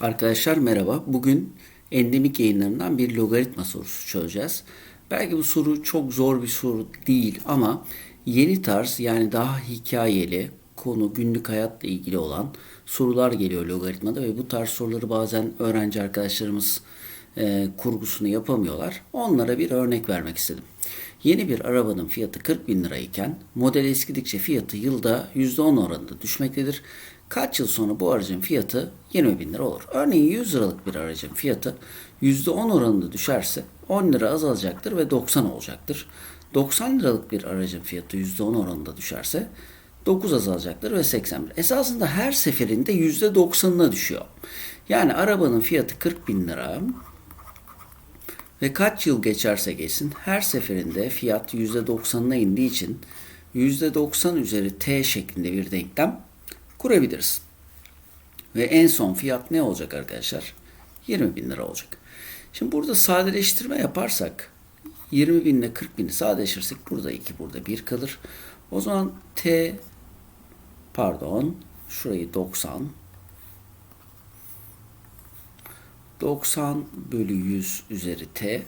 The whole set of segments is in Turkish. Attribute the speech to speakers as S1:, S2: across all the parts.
S1: Arkadaşlar merhaba. Bugün endemik yayınlarından bir logaritma sorusu çözeceğiz. Belki bu soru çok zor bir soru değil ama yeni tarz yani daha hikayeli konu günlük hayatla ilgili olan sorular geliyor logaritmada ve bu tarz soruları bazen öğrenci arkadaşlarımız e, kurgusunu yapamıyorlar. Onlara bir örnek vermek istedim. Yeni bir arabanın fiyatı 40 bin lirayken model eskidikçe fiyatı yılda %10 oranında düşmektedir. Kaç yıl sonra bu aracın fiyatı 20 bin lira olur. Örneğin 100 liralık bir aracın fiyatı %10 oranında düşerse 10 lira azalacaktır ve 90 olacaktır. 90 liralık bir aracın fiyatı %10 oranında düşerse 9 azalacaktır ve 81. Esasında her seferinde %90'ına düşüyor. Yani arabanın fiyatı 40 bin lira ve kaç yıl geçerse geçsin her seferinde fiyat %90'ına indiği için %90 üzeri t şeklinde bir denklem kurabiliriz. Ve en son fiyat ne olacak arkadaşlar? 20 bin lira olacak. Şimdi burada sadeleştirme yaparsak 20 bin ile 40 bini sadeleştirirsek burada 2 burada 1 kalır. O zaman t pardon şurayı 90 90 bölü 100 üzeri t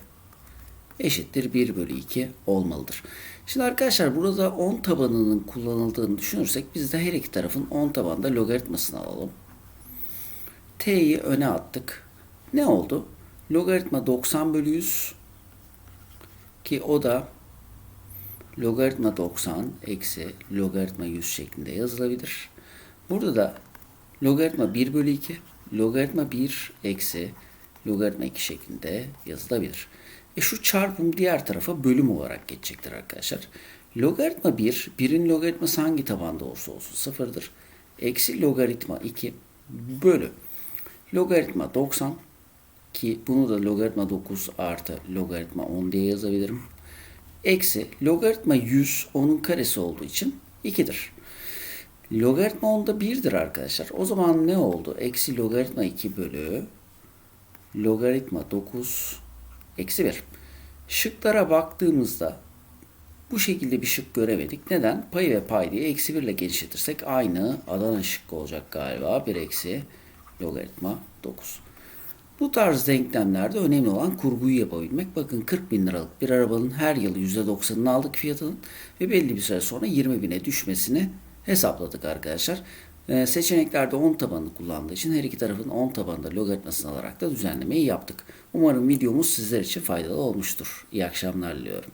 S1: eşittir 1 bölü 2 olmalıdır. Şimdi arkadaşlar burada 10 tabanının kullanıldığını düşünürsek biz de her iki tarafın 10 tabanda logaritmasını alalım. t'yi öne attık. Ne oldu? Logaritma 90 bölü 100 ki o da logaritma 90 eksi logaritma 100 şeklinde yazılabilir. Burada da logaritma 1 bölü 2 logaritma 1 eksi logaritma 2 şeklinde yazılabilir. E şu çarpım diğer tarafa bölüm olarak geçecektir arkadaşlar. Logaritma 1, 1'in logaritması hangi tabanda olursa olsun sıfırdır. Eksi logaritma 2 bölü logaritma 90 ki bunu da logaritma 9 artı logaritma 10 diye yazabilirim. Eksi logaritma 100 onun karesi olduğu için 2'dir. Logaritma 10'da 1'dir arkadaşlar. O zaman ne oldu? Eksi logaritma 2 bölü logaritma 9 eksi 1. Şıklara baktığımızda bu şekilde bir şık göremedik. Neden? Pay ve pay diye eksi 1 ile genişletirsek aynı Adana şıkkı olacak galiba. 1 eksi logaritma 9. Bu tarz denklemlerde önemli olan kurguyu yapabilmek. Bakın 40 bin liralık bir arabanın her yıl %90'ını aldık fiyatının ve belli bir süre sonra 20 bine düşmesini hesapladık arkadaşlar. Ee, seçeneklerde 10 tabanını kullandığı için her iki tarafın 10 tabanında logaritmasını alarak da düzenlemeyi yaptık. Umarım videomuz sizler için faydalı olmuştur. İyi akşamlar diliyorum.